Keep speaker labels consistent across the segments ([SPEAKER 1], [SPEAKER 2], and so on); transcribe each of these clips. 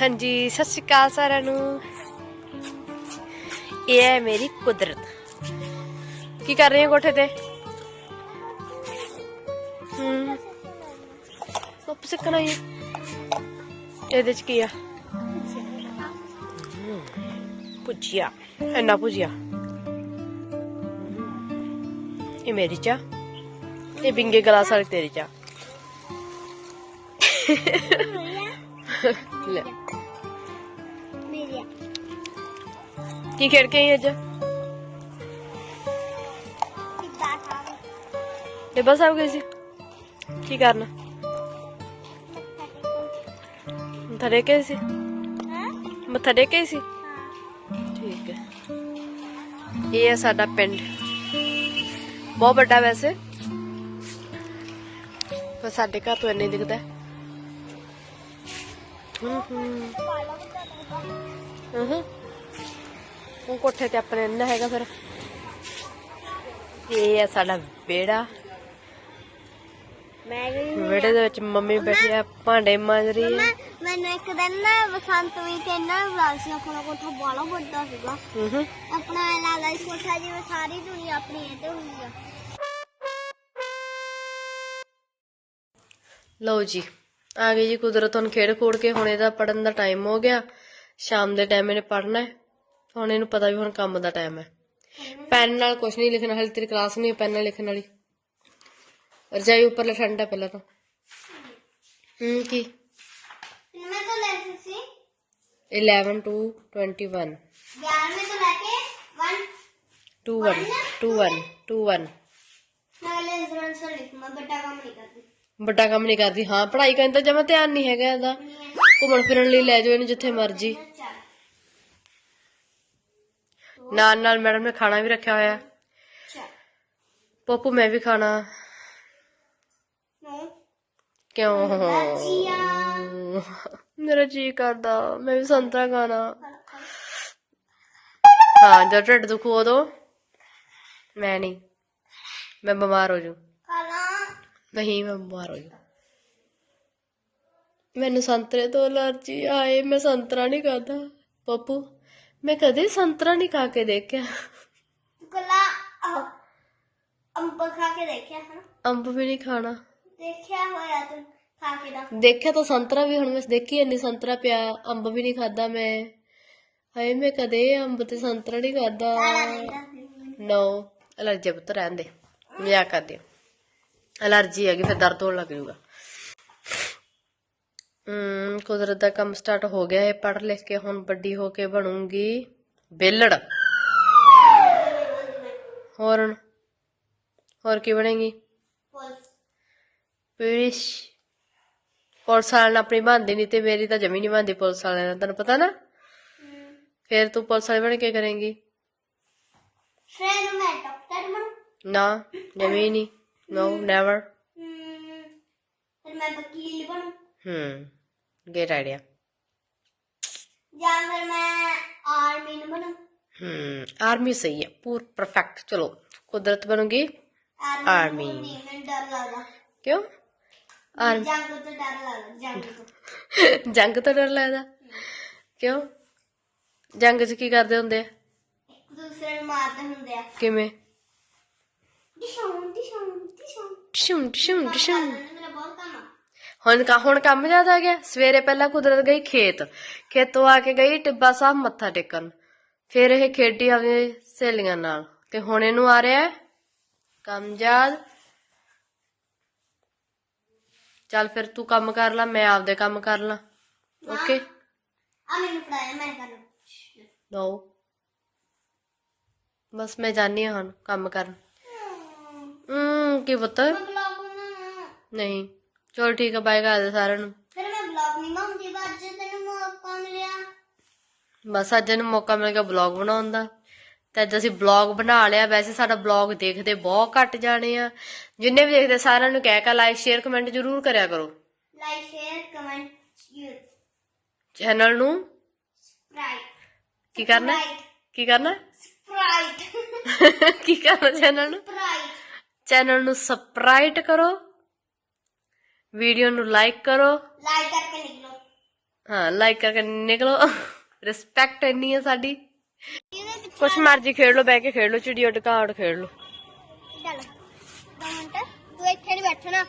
[SPEAKER 1] ਹਾਂਜੀ, ਸਤਿ ਸ਼੍ਰੀ ਅਕਾਲ ਸਾਰਿਆਂ ਨੂੰ। ਇਹ ਹੈ ਮੇਰੀ ਕੁਦਰਤ। ਕੀ ਕਰ ਰਹੇ ਹੈ ਕੋਠੇ ਤੇ? ਹੂੰ। ਧੁੱਪ ਸਿੱਕਣਾ ਹੀ ਇਹਦੇ ਚ ਕੀ ਆ? ਭੁਜੀਆ, ਇੰਨਾ ਭੁਜੀਆ। ਇਹ ਮੇਰੀ ਚਾ ਇਹ ਬਿੰਗੇ ਗਲਾਸ ਵਾਲੀ ਤੇਰੀ ਚਾ ਲੈ।
[SPEAKER 2] ਮੇਰੀ।
[SPEAKER 1] ਕੀ ਖੇਡ ਕੇ ਆਈ ਅੱਜ?
[SPEAKER 2] ਕਿੱਦਾਂ ਖਾ
[SPEAKER 1] ਟਿੱਬਾ ਸਾਹਿਬ ਗਈ ਸੀ? ਕੀ ਕਰਨਾ? ਮੱਥਾ ਟੇਕ ਕੇ ਆਈ ਸੀ?
[SPEAKER 2] ਹਾਂ?
[SPEAKER 1] ਮੱਥਾ ਟੇਕ ਕੇ ਆਈ ਸੀ ਠੀਕ ਹੈ। ਇਹ ਹੈ ਸਾਡਾ ਪਿੰਡ। ਬਹੁਤ ਵੱਡਾ ਵੈਸੇ। ਪਰ ਸਾਡੇ ਘਰ ਤੋਂ ਇੰਨੇ ਦਿਖਦਾ ਹੈ। ਹੂੰ ਉਹ ਕੋਠੇ ਤੇ ਆਪਣੇ ਇੰਨਾ ਹੈਗਾ ਫਿਰ। ਇਹ ਹੈ ਸਾਡਾ ਵਿਹੜਾ।
[SPEAKER 2] ਮੈਂ
[SPEAKER 1] ਵਿਹੜੇ ਦੇ ਵਿੱਚ ਮੰਮੀ ਬੈਠੀ ਆ ਭਾਂਡੇ ਮਾਂਜ ਰਹੀ ਹੈ
[SPEAKER 2] ਮੈਨੂੰ ਇੱਕ ਦਿਨ ਨਾ ਬਸੰਤ ਵੀ ਤੇ ਨਾ ਬਲਾਕ ਸੀ ਆਪਣਾ ਕੋਠਾ ਬਾਲਾ ਵੱਡਾ ਸੀਗਾ।
[SPEAKER 1] ਹੂੰ
[SPEAKER 2] ਆਪਣਾ ਇਹ ਲੱਗਦਾ ਸੀ ਕੋਠਾ ਜਿਵੇਂ ਸਾਰੀ ਦੁਨੀਆ ਆਪਣੀ ਇਹ ਤੇ ਹੁੰਦੀ ਆ।
[SPEAKER 1] ਲਓ ਜੀ ਆ ਗਈ ਜੀ ਕੁਦਰਤ ਹੁਣ ਖੇਡ ਖੋੜ ਕੇ ਹੁਣ ਇਹਦਾ ਪੜਨ ਦਾ ਟਾਈਮ ਹੋ ਗਿਆ ਸ਼ਾਮ ਦੇ ਟਾਈਮ ਇਹਨੇ ਪੜਨਾ ਹੈ ਹੁਣ ਇਹਨੂੰ ਪਤਾ ਵੀ ਹੁਣ ਕੰਮ ਦਾ ਟਾਈਮ ਹੈ ਪੈਨ ਨਾਲ ਕੁਝ ਨਹੀਂ ਲਿਖਣਾ ਹਲੇ ਤੇਰੀ ਕਲਾਸ ਨਹੀਂ ਪੈਨ ਨਾਲ ਲਿਖਣ ਵਾਲੀ ਰਜਾਈ ਉੱਪਰ ਠੰਡਾ ਪਹਿਲਾਂ ਤਾਂ ਹੂੰ ਕੀ
[SPEAKER 2] ਮੈਂ ਤਾਂ ਲੈ ਸੀ
[SPEAKER 1] 11 to 21
[SPEAKER 2] 11 में तो लेके 1
[SPEAKER 1] 21 21 21
[SPEAKER 2] मैं ले इंश्योरेंस लिख मैं बड़ा काम नहीं करती
[SPEAKER 1] ਵੱਡਾ ਕੰਮ ਨਹੀਂ ਕਰਦੀ। ਹਾਂ ਪੜ੍ਹਾਈ ਕਰਨ ਤਾਂ ਜਮਾ ਧਿਆਨ ਨਹੀਂ ਹੈਗਾ ਇਹਦਾ। ਘੁੰਮਣ ਫਿਰਨ ਲਈ ਲੈ ਜਾਓ ਇਹਨੂੰ ਜਿੱਥੇ ਮਰਜ਼ੀ। ਨਾਲ ਨਾਲ ਮੈਡਮ ਨੇ ਖਾਣਾ ਵੀ ਰੱਖਿਆ ਹੋਇਆ। ਪੋਪੂ ਮੈਂ ਵੀ ਖਾਣਾ। ਕਿਉਂ? ਮੇਰਾ ਜੀ ਕਰਦਾ। ਮੈਂ ਵੀ ਸੰਤਰਾ ਖਾਣਾ। ਹਾਂ। ਜਦ ਢਿੱਡ ਦੁਖੋ ਦੋ ਮੈਂ ਨਹੀਂ। ਮੈਂ ਬਿਮਾਰ ਹੋ ਜੂ ਨਹੀਂ ਮੈਂ ਬਿਮਾਰ ਹੋ ਜੂ ਮੈਨੂੰ ਸੰਤਰੇ ਤੋਂ ਅਲਰਜੀ ਆਏ ਮੈਂ ਸੰਤਰਾ ਨਹੀਂ ਖਾਦਾ ਪੱਪੂ ਮੈਂ ਕਦੇ ਸੰਤਰਾ ਨਹੀਂ ਖਾ ਕੇ ਦੇਖਿਆ
[SPEAKER 2] गला अंब खा के देखा है
[SPEAKER 1] ਅੰਬ ਵੀ ਨਹੀਂ ਖਾਣਾ
[SPEAKER 2] देखा होया तुम खा के दा
[SPEAKER 1] ਦੇਖਿਆ ਤਾਂ ਸੰਤਰਾ ਵੀ ਹੁਣ ਮੈਂ ਦੇਖੀ ਇੰਨੀ ਸੰਤਰਾ ਪਿਆ ਅੰਬ ਵੀ ਨਹੀਂ ਖਾਦਾ ਮੈਂ ਹਾਏ ਮੈਂ ਕਦੇ ਅੰਬ ਤੇ ਸੰਤਰਾ ਨਹੀਂ ਖਾਦਾ ਨੋ ਅਲਰਜੀ ਪੁੱਤ ਰਹਿਣ ਦੇ ਮਜ਼ਾਕ ਕਰਦੇ ਹੋ ਅਲਰਜੀ ਹੈਗੀ ਫਿਰ ਦਰਦ ਹੋਣ ਲੱਗ ਜਾਊਗਾ। ਕੁਦਰਤ ਦਾ ਕੰਮ ਸਟਾਰਟ ਹੋ ਗਿਆ ਹੈ ਪੜ ਲਿਖ ਕੇ ਹੁਣ ਵੱਡੀ ਹੋ ਕੇ ਬਣੂਗੀ। ਬੇਲੜ। ਹੋਰ ਹੋਰ ਕੀ ਬਣੇਗੀ? ਪੁਲਿਸ ਪੁਲਿਸ ਵਾਲਿਆਂ ਨਾਲ ਆਪਣੀ ਬੰਦੀ ਨਹੀਂ ਤੇ ਮੇਰੀ ਤਾਂ ਜਮੀ ਨਹੀਂ ਬੰਦੀ ਪੁਲਿਸ ਵਾਲੇ ਨਾਲ ਤੈਨੂੰ ਪਤਾ ਨਾ? ਫਿਰ ਤੂੰ ਪੁਲਿਸ ਵਾਲੇ ਬਣ ਕੇ ਕਰੇਂਗੀ।
[SPEAKER 2] ਫਿਰ ਮੈਂ ਡਾਕਟਰ ਬਣ
[SPEAKER 1] ਨਾ ਜਮੀ ਨਹੀਂ ਨੋ ਨੈਵਰ
[SPEAKER 2] हम्म, फिर मैं वकील बनूं
[SPEAKER 1] ਹਮ ਗੇਟ ਆਈਡੀਆ
[SPEAKER 2] या फिर मैं आर्मी में बनूं
[SPEAKER 1] ਹਮ ਆਰਮੀ ਸਹੀ ਹੈ ਪੂਰ ਪਰਫੈਕਟ ਚਲੋ ਕੁਦਰਤ ਬਣੂਗੀ
[SPEAKER 2] आर्मी
[SPEAKER 1] Army.
[SPEAKER 2] नहीं मैं डर लगता
[SPEAKER 1] ਕਿਉਂ ਆਰਮੀ
[SPEAKER 2] जंग तो डर लगता जंग तो
[SPEAKER 1] ਜੰਗ ਤੋਂ ਡਰ ਲੱਗਦਾ ਕਿਉਂ ਜੰਗ 'ਚ ਕੀ ਕਰਦੇ ਹੁੰਦੇ ਆ
[SPEAKER 2] एक दूसरे ਨੂੰ ਮਾਰਦੇ ਹੁੰਦੇ ਆ
[SPEAKER 1] ਕਿਵੇਂ
[SPEAKER 2] ਬਹੁਤ ਕੰਮ ਆ
[SPEAKER 1] ਹੁਣ ਕਾ ਹੁਣ ਕੰਮ ਜ਼ਿਆਦਾ ਆ ਗਿਆ। ਸਵੇਰੇ ਪਹਿਲਾਂ ਕੁਦਰਤ ਗਈ ਖੇਤ। ਖੇਤੋਂ ਆ ਕੇ ਗਈ ਟਿੱਬਾ ਸਾਹਿਬ ਮੱਥਾ ਟੇਕਣ। ਫਿਰ ਇਹ ਖੇਡੀ ਆਪਣੀ ਸਹੇਲੀਆਂ ਨਾਲ। ਤੇ ਹੁਣ ਇਹਨੂੰ ਆ ਰਿਹਾ ਕੰਮ ਯਾਦ। ਚੱਲ ਫਿਰ ਤੂੰ ਕੰਮ ਕਰ ਲੈ ਮੈਂ ਆਪਦੇ ਕੰਮ ਕਰ ਲਾਂ। ਓਕੇ?
[SPEAKER 2] ਆ ਮੈਨੂੰ ਫੜਾਇਆ ਮੈਂ ਕਰ ਲੂੰ
[SPEAKER 1] ਨੋ ਬਸ ਮੈਂ ਜਾਣੀ ਹਾਂ ਹੁਣ ਕੰਮ ਕਰਨ। ਕੀ ਪੁੱਤ?
[SPEAKER 2] ਮੈਂ ਬਲੌਗ ਬਣਾਉਣਾ
[SPEAKER 1] ਨਹੀਂ। ਚਲ ਠੀਕ ਹੈ ਬਾਏ ਕਰ ਦੇ ਸਾਰਿਆਂ ਨੂੰ।
[SPEAKER 2] ਫਿਰ ਮੈਂ ਬਲੌਗ ਨਹੀਂ ਬਣਾਉਂਦੀ ਪਰ ਅੱਜ ਤੈਨੂੰ ਮੌਕਾ ਮਿਲਿਆ।
[SPEAKER 1] ਬਸ ਅੱਜ ਨੂੰ ਮੌਕਾ ਮਿਲ ਗਿਆ ਬਲੌਗ ਬਣਾਉਣ ਦਾ। ਤੇ ਅੱਜ ਅਸੀਂ ਬਲੌਗ ਬਣਾ ਲਿਆ। ਵੈਸੇ ਸਾਡਾ ਬਲੌਗ ਦੇਖਦੇ ਬਹੁਤ ਘੱਟ ਜਾਣੇ ਆ। ਜਿੰਨੇ ਵੀ ਦੇਖਦੇ ਸਾਰਿਆਂ ਨੂੰ ਕਹਿ ਕੇ ਲਾਈਕ ਸ਼ੇਅਰ ਕਮੈਂਟ ਜ਼ਰੂਰ ਕਰਿਆ ਕਰੋ।
[SPEAKER 2] ਲਾਈਕ ਸ਼ੇਅਰ ਕਮੈਂਟ
[SPEAKER 1] ਚੈਨਲ ਨੂੰ?
[SPEAKER 2] ਸਪਰਾਈਟ
[SPEAKER 1] ਕੀ ਕਰਨਾ? ਕੀ ਕਰਨਾ?
[SPEAKER 2] ਸਪਰਾਈਟ
[SPEAKER 1] ਕੀ ਕਰਨਾ ਚੈਨਲ ਨੂੰ? ਚੈਨਲ ਨੂੰ ਸਬਸਕ੍ਰਾਈਬ ਕਰੋ ਵੀਡੀਓ ਨੂੰ ਲਾਈਕ ਕਰੋ।
[SPEAKER 2] ਲਾਈਕ ਕਰਕੇ ਨਿਕਲੋ।
[SPEAKER 1] ਹਾਂ ਲਾਈਕ ਕਰਕੇ ਨਿਕਲੋ। ਰਿਸਪੈਕਟ ਇੰਨੀ ਹੈ ਸਾਡੀ। ਕੁਛ ਮਰਜ਼ੀ ਖੇਡ ਲਓ ਬਹਿ ਕੇ ਖੇਡ ਲਓ ਚਿੜੀ ਉੱਡ ਕਾਰਡ ਖੇਡ ਲਓ।
[SPEAKER 2] ਚੱਲ ਦੋ ਮਿੰਟ ਤੂੰ ਇੱਥੇ ਨਹੀਂ ਬੈਠਣਾ।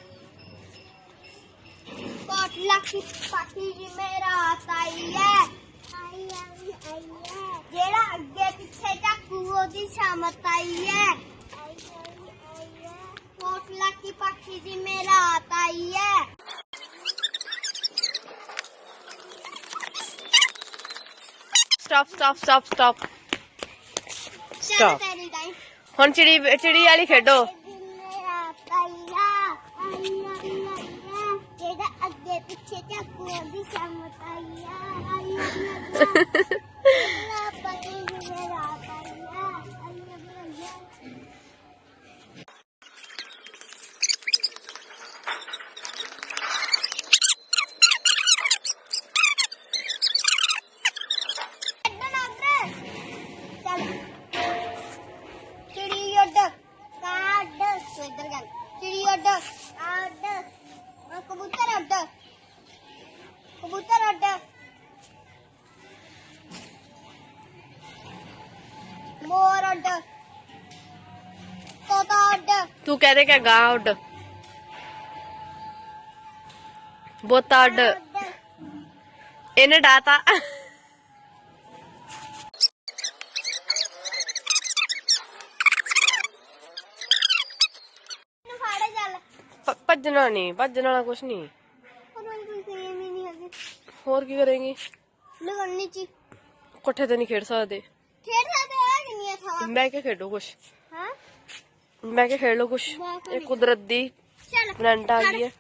[SPEAKER 2] ਕੋਟ ਲੱਖੀ ਪਾਟੀ ਜੀ ਮੇਰਾ ਤਾਈ ਹੈ। ਜਿਹੜਾ ਅੱਗੇ ਪਿੱਛੇ ਝਾਕੂ ਉਹਦੀ ਸ਼ਾਮਤ ਆਈ ਹੈ। ਕੋਟ ਲੱਖੀ ਪਾਟੀ ਜੀ ਮੇਰਾ ਤਾਈ ਹੈ
[SPEAKER 1] stop stop stop
[SPEAKER 2] stop
[SPEAKER 1] Stop.
[SPEAKER 2] ਤੇਰੀ ਟਾਈਮ
[SPEAKER 1] ਹੁਣ ਚਿੜੀ ਚਿੜੀ ਵਾਲੀ ਖੇਡੋ।
[SPEAKER 2] ਮੇਰਾ ਜਿਹੜਾ ਅੱਗੇ ਪਿੱਛੇ ਝਾਕੂ ਉਹਦੀ ਹੈ ਆਈ ਆਈ ਆਈ ਹੈ ਮੇਰਾ ਪਤੀ ਜੀ ਮੇਰਾ ਤਾਈਆ ਆਈ ਆਈ ਆਈ ਹੈ ਕੱਢਣਾ ਉੱਧਰ। ਚੱਲ ਚਿੜੀ ਉੱਡ ਕਾਡ ਤੂੰ ਇੱਧਰ ਗੱਲ ਚਿੜੀ ਉੱਡ ਕਾਡ ਅਹ ਉੱਡ ਕਬੂਤਰ ਉੱਡ ਮੋਰ ਉੱਡ ਤੋਤਾ ਉੱਡ
[SPEAKER 1] ਤੂੰ ਕਹਦੇ ਕਿ ਗਾਂ ਉੱਡ। ਬੋਤਾ ਉੱਡ ਇਹਨੇ ਡਾਤਾ। ਭੱਜਣਾ ਨਹੀਂ ਭੱਜਣ ਵਾਲਾ ਕੁਛ ਨਹੀਂ
[SPEAKER 2] ਪਰ ਮੈਨੂੰ ਕੋਈ ਗੇਮ ਹੀ ਨਹੀਂ ਹੈਗੀ
[SPEAKER 1] ਹੋਰ ਕੀ ਕਰੇਂਗੀ?
[SPEAKER 2] ਲਗਾਉਣੀ ਚ
[SPEAKER 1] ਕੋਠੇ ਤੇ ਨਹੀਂ ਖੇਡ ਸਕਦੇ।
[SPEAKER 2] ਖੇਡ ਸਕਦੇ ਆ ਕਿੰਨੀਆਂ ਥਾਵਾਂ।
[SPEAKER 1] ਬਹਿ ਕੇ ਖੇਡੋ ਕੁਛ?
[SPEAKER 2] ਹਾਂ?
[SPEAKER 1] ਬਹਿ ਕੇ ਖੇਡ ਲਓ ਕੁਛ? ਇਹ ਕੁਦਰਤ ਦੀ
[SPEAKER 2] ਚੱਲ
[SPEAKER 1] ਰੰਟ ਆ ਗਈ ਹੈ